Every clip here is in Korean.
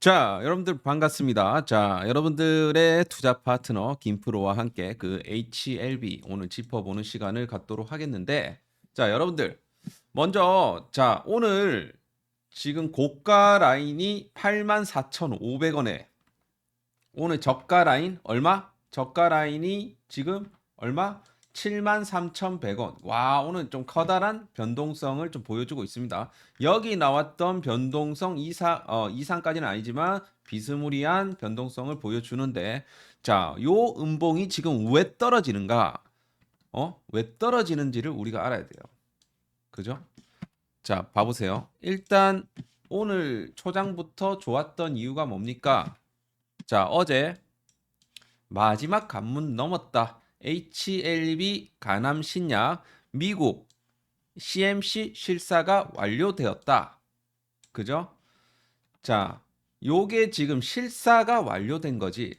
자, 여러분들 반갑습니다. 자, 여러분들의 투자 파트너 김프로와 함께 그 HLB 오늘 짚어보는 시간을 갖도록 하겠는데, 자, 여러분들 먼저 자, 오늘 지금 고가 라인이 84,500원에 오늘 저가 라인 얼마? 저가 라인이 지금 얼마? 73,100원. 와, 오늘 좀 커다란 변동성을 좀 보여주고 있습니다. 여기 나왔던 변동성 이상 어, 이상까지는 아니지만 비스무리한 변동성을 보여주는데 자, 요 음봉이 지금 왜 떨어지는가? 어? 왜 떨어지는지를 우리가 알아야 돼요. 그죠? 자, 봐보세요. 일단 오늘 초장부터 좋았던 이유가 뭡니까? 자, 어제 마지막 관문 넘었다. HLB 가남 신약 미국 CMC 실사가 완료되었다. 그죠? 자, 요게 지금 실사가 완료된 거지.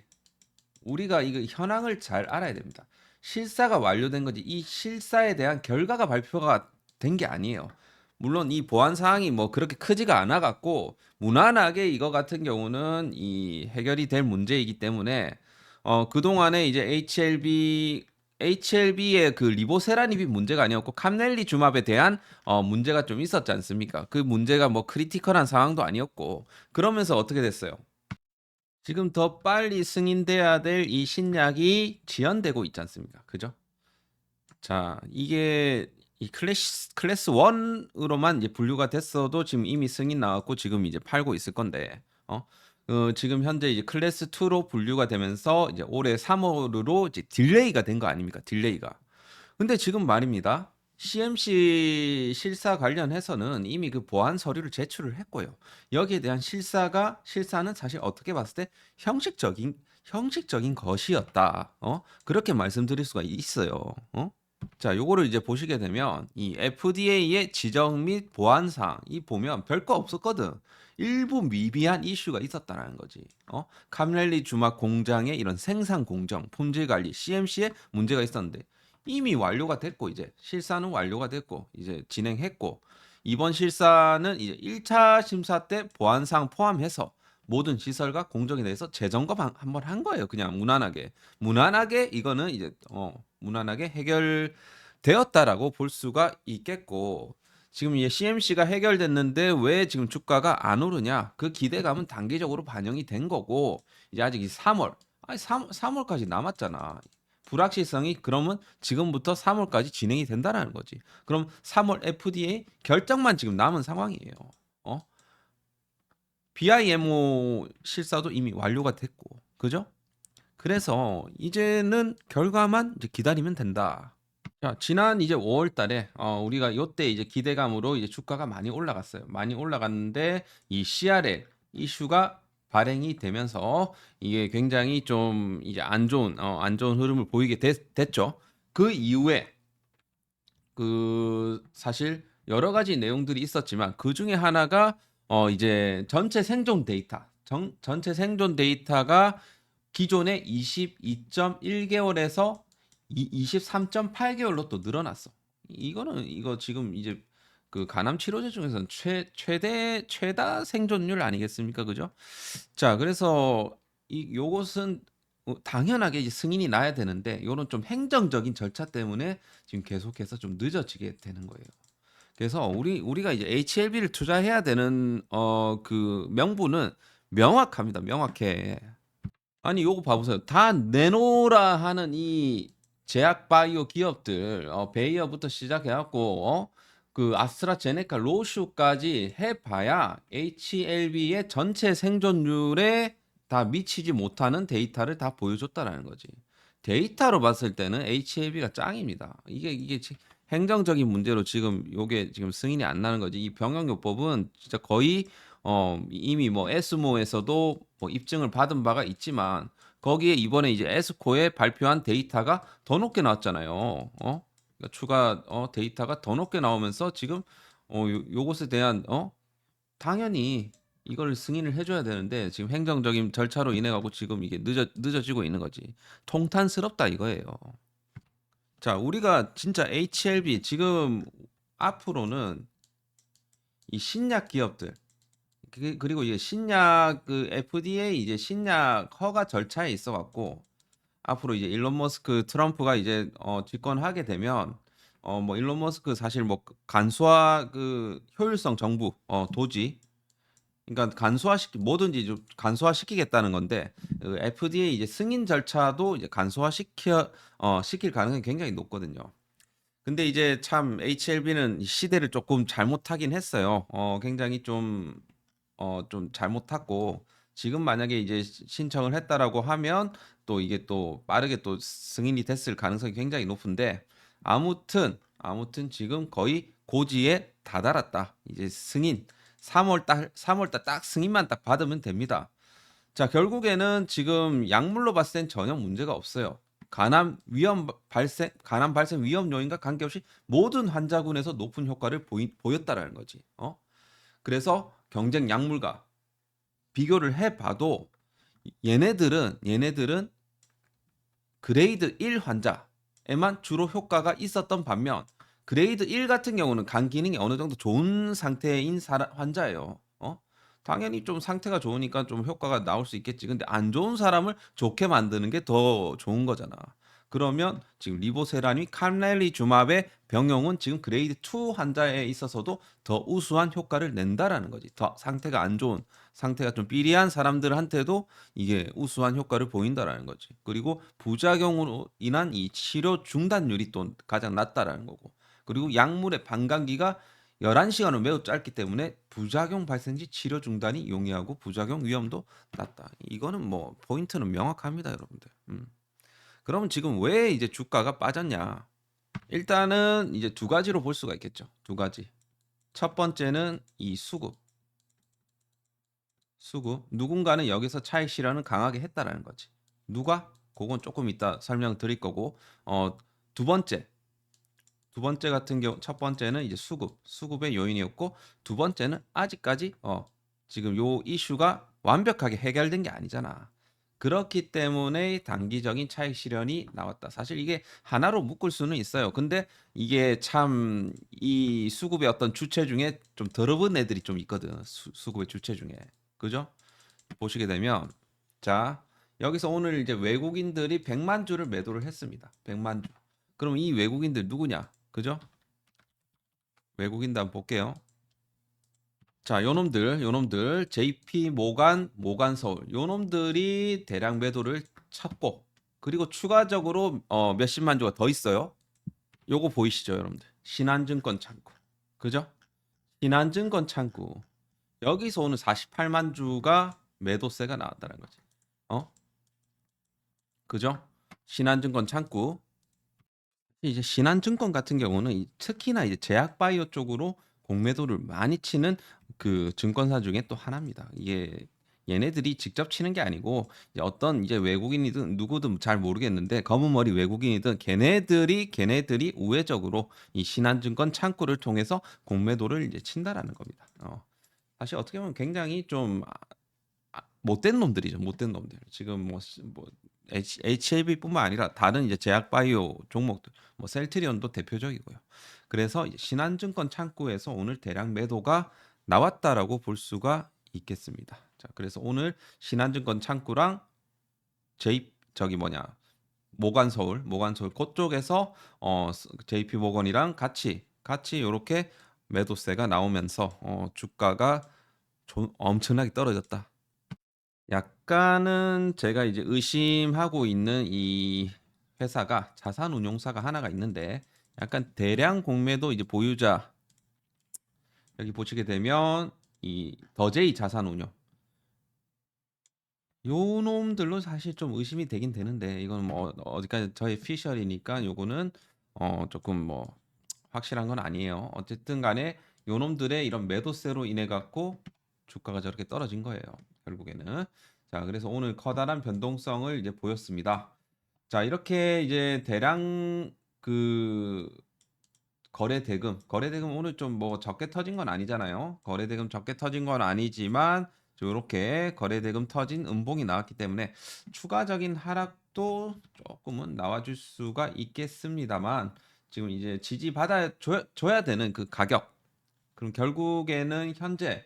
우리가 이거 현황을 잘 알아야 됩니다. 실사가 완료된 거지. 이 실사에 대한 결과가 발표가 된 게 아니에요. 물론 이 보안 사항이 뭐 그렇게 크지가 않아 갖고 무난하게 이거 같은 경우는 이 해결이 될 문제이기 때문에 어 그동안에 이제 HLB HLB의 그 리보세라닙이 문제가 아니었고 캄넬리 주맙에 대한 어 문제가 좀 있었지 않습니까? 그 문제가 뭐 크리티컬한 상황도 아니었고 그러면서 어떻게 됐어요? 지금 더 빨리 승인돼야 될 이 신약이 지연되고 있지 않습니까? 그죠? 자, 이게 이 클래스 클래스 1으로만 이제 분류가 됐어도 지금 이미 승인 나왔고 지금 이제 팔고 있을 건데 어? 어, 지금 현재 이제 클래스 2로 분류가 되면서 이제 올해 3월로 이제 딜레이가 된 거 아닙니까? 딜레이가. 근데 지금 말입니다. CMC 실사 관련해서는 이미 그 보안 서류를 제출을 했고요. 여기에 대한 실사가 실사는 사실 어떻게 봤을 때 형식적인 형식적인 것이었다. 어? 그렇게 말씀드릴 수가 있어요. 어? 자, 요거를 이제 보시게 되면 이 FDA의 지정 및 보안 사항 이 보면 별거 없었거든. 일부 미비한 이슈가 있었다라는 거지. 어? 카멜리 주막 공장의 이런 생산 공정, 품질 관리, CMC에 문제가 있었는데 이미 완료가 됐고 이제 실사는 완료가 됐고 이제 진행했고 이번 실사는 이제 1차 심사 때 보안상 포함해서 모든 시설과 공정에 대해서 재점검 한- 한번 한 거예요. 그냥 무난하게. 무난하게 이거는 이제 어 무난하게 해결되었다라고 볼 수가 있겠고 지금 이제 CMC가 해결됐는데 왜 지금 주가가 안 오르냐? 그 기대감은 단기적으로 반영이 된 거고 이제 아직 이 3월 아니 3, 3월까지 남았잖아. 불확실성이 그러면 지금부터 3월까지 진행이 된다라는 거지. 그럼 3월 FDA 결정만 지금 남은 상황이에요. 어? BIMO 실사도 이미 완료가 됐고, 그죠? 그래서 이제는 결과만 이제 기다리면 된다. 자, 지난 이제 5월 달에 어, 우리가 요때 이제 기대감으로 이제 주가가 많이 올라갔어요. 많이 올라갔는데 이 CRL 이슈가 발행이 되면서 이게 굉장히 좀 이제 안 좋은 어, 안 좋은 흐름을 보이게 됐, 됐죠. 그 이후에 그 사실 여러 가지 내용들이 있었지만 그 중에 하나가 어 이제 전체 생존 데이터 전, 전체 생존 데이터가 기존의 22.1개월에서 23.8개월로 또 늘어났어. 이거는 이거 지금 이제 그 간암 치료제 중에서는 최 최대 최다 생존율 아니겠습니까? 그죠? 자, 그래서 이 요것은 어, 당연하게 승인이 나야 되는데 요런 좀 행정적인 절차 때문에 지금 계속해서 좀 늦어지게 되는 거예요. 그래서 우리 우리가 이제 HLB를 투자해야 되는 어 그 명분은 명확합니다. 명확해. 아니 요거 봐보세요. 다 내놓으라 하는 이 제약 바이오 기업들 어, 베이어부터 시작해갖고 어? 그 아스트라제네카 로슈까지 해봐야 HLB의 전체 생존율에 다 미치지 못하는 데이터를 다 보여줬다라는 거지. 데이터로 봤을 때는 HLB가 짱입니다. 이게 이게 지- 행정적인 문제로 지금 요게 지금 승인이 안 나는 거지. 이 병역요법은 진짜 거의 어 이미 뭐 에스모에서도 뭐 입증을 받은 바가 있지만 거기에 이번에 이제 에스코에 발표한 데이터가 더 높게 나왔잖아요. 어? 그러니까 추가 어 데이터가 더 높게 나오면서 지금 어 요, 요것에 대한 어 당연히 이걸 승인을 해줘야 되는데 지금 행정적인 절차로 인해 갖고 지금 이게 늦어 늦어지고 있는 거지. 통탄스럽다 이거예요. 자, 우리가 진짜 HLB 지금 앞으로는 이 신약 기업들 그- 그리고 이제 신약 그 FDA 이제 신약 허가 절차에 있어 갖고 앞으로 이제 일론 머스크 트럼프가 이제 어 집권하게 되면 어 뭐 일론 머스크 사실 뭐 간소화 그 효율성 정부 어 도지 그러니까 간소화시키 뭐든지 좀 간소화시키겠다는 건데 그 FDA 이제 승인 절차도 이제 간소화시켜 어 시킬 가능성이 굉장히 높거든요. 근데 이제 참 HLB는 시대를 조금 잘못하긴 했어요. 어 굉장히 좀 어 좀 잘못했고 지금 만약에 이제 시 신청을 했다라고 하면 또 이게 또 빠르게 또 승인이 됐을 가능성이 굉장히 높은데 아무튼 아무튼 지금 거의 고지에 다다랐다. 이제 승인 3월 달 3월 달 딱 승인만 딱 받으면 됩니다. 자, 결국에는 지금 약물로 봤을 땐 전혀 문제가 없어요. 간암 위험 발생 간암 발생 위험 요인과 관계없이 모든 환자군에서 높은 효과를 보이, 보였다라는 거지. 어? 그래서 경쟁 약물과 비교를 해 봐도 얘네들은 얘네들은 그레이드 1 환자에만 주로 효과가 있었던 반면 그레이드 1 같은 경우는 간 기능이 어느 정도 좋은 상태인 사람 환자예요. 어? 당연히 좀 상태가 좋으니까 좀 효과가 나올 수 있겠지. 근데 안 좋은 사람을 좋게 만드는 게 더 좋은 거잖아. 그러면 지금 리보세라니 캄렐리주맙의 병용은 지금 그레이드 2 환자에 있어서도 더 우수한 효과를 낸다라는 거지. 더 상태가 안 좋은 상태가 좀 삐리한 사람들한테도 이게 우수한 효과를 보인다라는 거지. 그리고 부작용으로 인한 이 치료 중단율이 또 가장 낮다라는 거고. 그리고 약물의 반감기가 11시간은 매우 짧기 때문에 부작용 발생 시 치료 중단이 용이하고 부작용 위험도 낮다. 이거는 뭐 포인트는 명확합니다, 여러분들. 음. 그러면 지금 왜 이제 주가가 빠졌냐? 일단은 이제 두 가지로 볼 수가 있겠죠. 두 가지. 첫 번째는 이 수급. 수급. 누군가는 여기서 차익 실현을 강하게 했다라는 거지. 누가? 그건 조금 이따 설명드릴 거고. 어, 두 번째. 두 번째 같은 경우 첫 번째는 이제 수급. 수급의 요인이었고 두 번째는 아직까지 어, 지금 요 이슈가 완벽하게 해결된 게 아니잖아. 그렇기 때문에 단기적인 차익 실현이 나왔다. 사실 이게 하나로 묶을 수는 있어요. 근데 이게 참 이 수급의 어떤 주체 중에 좀 더러운 애들이 좀 있거든. 수, 수급의 주체 중에. 그죠? 보시게 되면 자, 여기서 오늘 이제 외국인들이 100만 주를 매도를 했습니다. 100만 주. 그럼 이 외국인들 누구냐? 그죠? 외국인들 한번 볼게요. 자, 요놈들, 요놈들, JP 모간, 모간 서울, 요놈들이 대량 매도를 쳤고, 그리고 추가적으로 어, 몇십만 주가 더 있어요. 요거 보이시죠, 여러분들? 신한증권 창구, 그죠? 신한증권 창구. 여기서 오늘 48만 주가 매도세가 나왔다는 거지. 어? 그죠? 신한증권 창구. 이제 신한증권 같은 경우는 이- 특히나 이제 제약바이오 쪽으로 공매도를 많이 치는 그 증권사 중에 또 하나입니다. 이게 얘네들이 직접 치는 게 아니고 이제 어떤 이제 외국인이든 누구든 잘 모르겠는데 검은 머리 외국인이든 걔네들이 걔네들이 우회적으로 이 신한증권 창구를 통해서 공매도를 이제 친다라는 겁니다. 어. 사실 어떻게 보면 굉장히 좀 아, 아, 못된 놈들이죠. 못된 놈들. 지금 뭐, 시- 뭐 HLB뿐만 아니라 다른 이제 제약바이오 종목들, 뭐 셀트리온도 대표적이고요. 그래서 신한증권 창구에서 오늘 대량 매도가 나왔다라고 볼 수가 있겠습니다. 자, 그래서 오늘 신한증권 창구랑 J 저기 뭐냐 모간 서울, 모간 서울 그쪽에서 어 JP 모건이랑 같이 같이 이렇게 매도세가 나오면서 어 주가가 조- 엄청나게 떨어졌다. 약 간은 제가 이제 의심하고 있는 이 회사가 자산 운용사가 하나가 있는데 약간 대량 공매도 이제 보유자 여기 보시게 되면 이 더제이 자산 운용 요 놈들로 사실 좀 의심이 되긴 되는데 이건 뭐 어- 어디까지 저의 피셜이니까 요거는 어 조금 뭐 확실한 건 아니에요. 어쨌든 간에 요 놈들의 이런 매도세로 인해 갖고 주가가 저렇게 떨어진 거예요. 결국에는. 자, 그래서 오늘 커다란 변동성을 이제 보였습니다. 자, 이렇게 이제 대량 그 거래 대금, 거래 대금 오늘 좀 뭐 적게 터진 건 아니잖아요. 거래 대금 적게 터진 건 아니지만 이렇게 거래 대금 터진 음봉이 나왔기 때문에 추가적인 하락도 조금은 나와줄 수가 있겠습니다만 지금 이제 지지 받아 줘야, 되는 그 가격. 그럼 결국에는 현재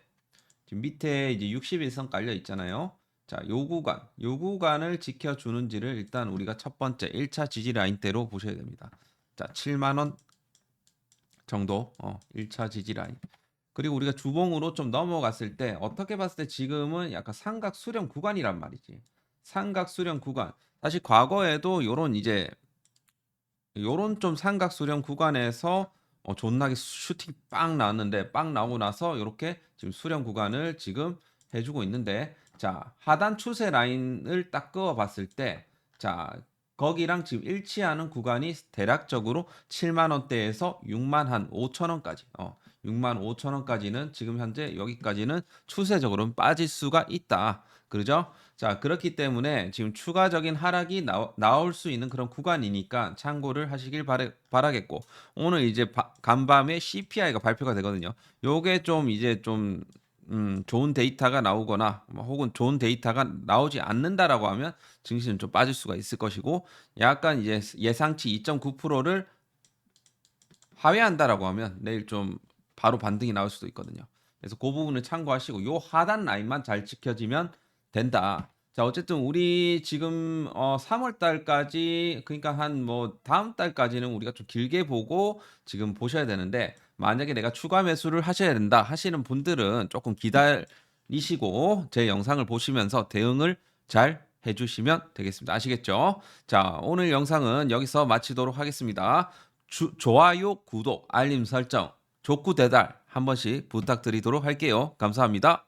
지금 밑에 이제 60일선 깔려 있잖아요. 자, 요 구간, 요 구간을 지켜주는지를 일단 우리가 첫 번째 1차 지지 라인대로 보셔야 됩니다. 자, 7만 원 정도 어, 1차 지지 라인. 그리고 우리가 주봉으로 좀 넘어갔을 때 어떻게 봤을 때 지금은 약간 삼각 수렴 구간이란 말이지. 삼각 수렴 구간. 사실 과거에도 요런 이제 요런 좀 삼각 수렴 구간에서 어, 존나게 슈팅 빵 나왔는데 빵 나오고 나서 이렇게 지금 수렴 구간을 지금 해주고 있는데 자 하단 추세 라인을 딱 그어 봤을 때 자 거기랑 지금 일치하는 구간이 대략적으로 7만 원대에서 6만 한 5천 원까지 어 6만 5천 원까지는 지금 현재 여기까지는 추세적으로는 빠질 수가 있다. 그러죠? 자 그렇기 때문에 지금 추가적인 하락이 나, 나올 수 있는 그런 구간이니까 참고를 하시길 바라, 바라겠고 오늘 이제 바- 간밤에 CPI가 발표가 되거든요. 요게 좀 이제 좀 음, 좋은 데이터가 나오거나 뭐 혹은 좋은 데이터가 나오지 않는다라고 하면 증시는 좀 빠질 수가 있을 것이고 약간 이제 예상치 2.9%를 하회한다라고 하면 내일 좀 바로 반등이 나올 수도 있거든요. 그래서 그 부분을 참고하시고 요 하단 라인만 잘 지켜지면 된다. 자, 어쨌든 우리 지금 어 3월 달까지 그러니까 한 뭐 다음 달까지는 우리가 좀 길게 보고 지금 보셔야 되는데 만약에 내가 추가 매수를 하셔야 된다 하시는 분들은 조금 기다리시고 제 영상을 보시면서 대응을 잘 해주시면 되겠습니다. 아시겠죠? 자, 오늘 영상은 여기서 마치도록 하겠습니다. 주, 좋아요, 구독, 알림 설정, 족구 대달 한 번씩 부탁드리도록 할게요. 감사합니다.